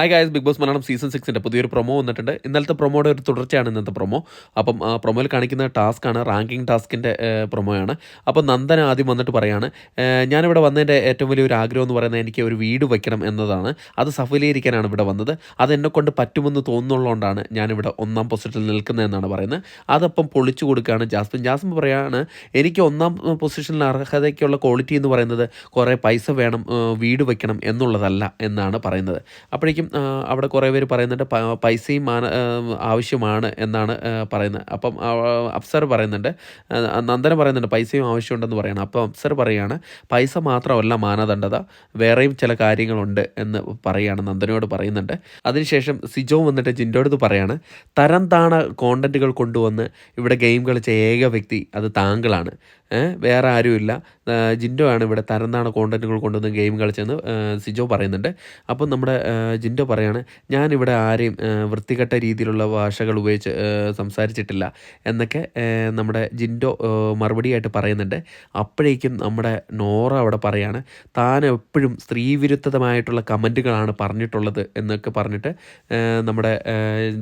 Hi guys Big Boss Malayalam season സിക്സിന്റെ പുതിയൊരു promo വന്നിട്ടുണ്ട്. ഇന്നലത്തെ പ്രൊമോയുടെ ഒരു തുടർച്ചയാണ് ഇന്നത്തെ പ്രൊമോ അപ്പം പ്രൊമോയിൽ കാണിക്കുന്ന ടാസ്ക്കാണ് റാങ്കിങ് ടാസ്കിന്റെ പ്രൊമോയാണ് അപ്പോൾ നന്ദന ആദ്യം വന്നിട്ട് പറയാണ് "ഏഹ്, ഞാനിവിടെ വന്നതിന്റെ ഏറ്റവും വലിയൊരു ആഗ്രഹം എന്ന് പറയുന്നത് എനിക്ക് ഒരു വീട് വയ്ക്കണം എന്നതാണ്. അത് സഫലീകരിക്കാനാണ് ഇവിടെ വന്നത്. അത് എന്നെ കൊണ്ട് പറ്റുമെന്ന് തോന്നുന്നുള്ളതുകൊണ്ടാണ് ഞാനിവിടെ ഒന്നാം പൊസിഷനിൽ നിൽക്കുന്നതെന്നാണ് പറയുന്നത്. അതപ്പം പൊളിച്ചു കൊടുക്കുകയാണ് ജാസ്മിൻ. ജാസ്മിൻ പറയാണ് എനിക്ക് ഒന്നാം പൊസിഷനിൽ അർഹതയ്ക്കുള്ള ക്വാളിറ്റി എന്ന് പറയുന്നത് കുറേ പൈസ വേണം വീട് വയ്ക്കണം എന്നുള്ളതല്ല എന്നാണ് പറയുന്നത്. അപ്പോഴേക്കും അവിടെ കുറേ പേര് പറയുന്നുണ്ട് പൈസയും മാന ആവശ്യമാണ് എന്നാണ് പറയുന്നത്. അപ്പം അപ്സർ പറയുന്നുണ്ട് നന്ദന പറയുന്നുണ്ട് പൈസയും ആവശ്യമുണ്ടെന്ന് പറയണം. അപ്പം അപ്സർ പറയുകയാണ് പൈസ മാത്രമല്ല മാനദണ്ഡത വേറെയും ചില കാര്യങ്ങളുണ്ട് എന്ന് പറയുകയാണ് നന്ദനയോട് പറയുന്നുണ്ട്. അതിനുശേഷം സിജോ വന്നിട്ട് ജിൻഡോട് ഇത് പറയാണ് തരം താണ കോണ്ടന്റുകൾ കൊണ്ടുവന്ന് ഇവിടെ ഗെയിം കളിച്ച ഏക വ്യക്തി അത് താങ്കളാണ്. വേറെ ആരുമില്ല. ജിൻഡോ ആണ് ഇവിടെ തരം താണ കോണ്ടന്റുകൾ കൊണ്ടുവന്ന് ഗെയിം കളിച്ചെന്ന് സിജോ പറയുന്നുണ്ട്. അപ്പം നമ്മുടെ ജിൻഡോ പറയാണ് ഞാനിവിടെ ആരെയും വൃത്തികെട്ട രീതിയിലുള്ള ഭാഷകൾ ഉപയോഗിച്ച് സംസാരിച്ചിട്ടില്ല എന്നൊക്കെ നമ്മുടെ ജിൻഡോ മറുപടിയായിട്ട് പറയുന്നുണ്ട്. അപ്പോഴേക്കും നമ്മുടെ നോറ അവിടെ പറയാണ് താൻ എപ്പോഴും സ്ത്രീവിരുദ്ധമായിട്ടുള്ള കമന്റുകളാണ് പറഞ്ഞിട്ടുള്ളത് എന്നൊക്കെ പറഞ്ഞിട്ട് നമ്മുടെ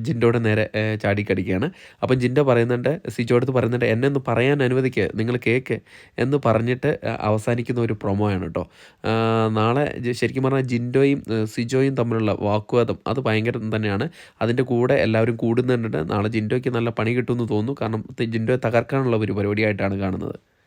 ജിൻഡോയുടെ നേരെ ചാടിക്കടിക്കുകയാണ്. അപ്പം ജിൻഡോ പറയുന്നുണ്ട് സിജോടുത്ത് പറയുന്നുണ്ട് എന്നെ ഒന്ന് പറയാൻ അനുവദിക്കുക നിങ്ങൾ കേക്ക് എന്ന് പറഞ്ഞിട്ട് അവസാനിക്കുന്ന ഒരു പ്രൊമോയാണ് കേട്ടോ. നാളെ ശരിക്കും പറഞ്ഞാൽ ജിൻഡോയും സിജോയും തമ്മിലുള്ള വാഗ്വാദം അത് ഭയങ്കര തന്നെയാണ്. അതിന്റെ കൂടെ എല്ലാവരും കൂടുന്നുണ്ട്. നാളെ ജിൻഡോയ്ക്ക് നല്ല പണി കിട്ടുമെന്ന് തോന്നുന്നു. കാരണം ജിൻഡോയെ തകർക്കാനുള്ള ഒരു പരിപാടിയായിട്ടാണ് കാണുന്നത്.